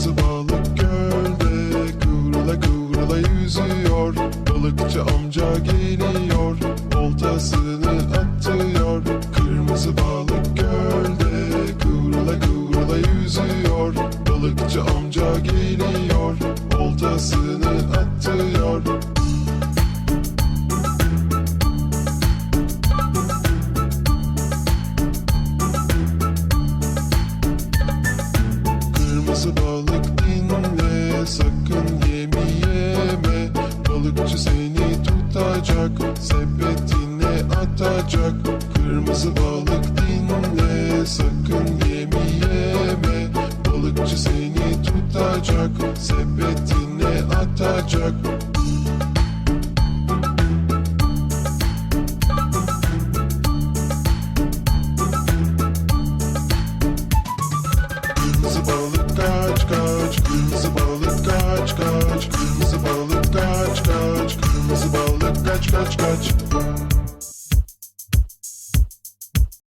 kırmızı balık gölde Kıvrıla kıvrıla yüzüyor. Balıkçı amca geliyor Oltasını atıyor. Kırmızı balık gölde Kıvrıla kıvrıla yüzüyor. Balıkçı amca geliyor Oltasını atıyor. Possible dinle sakın yemi Balıkçı seni tutacak sepetine atacak. Kırmızı balık dinle sakın yemi Balıkçı seni tutacak sepetine atacak. Kırmızı balık cut, cut, cut.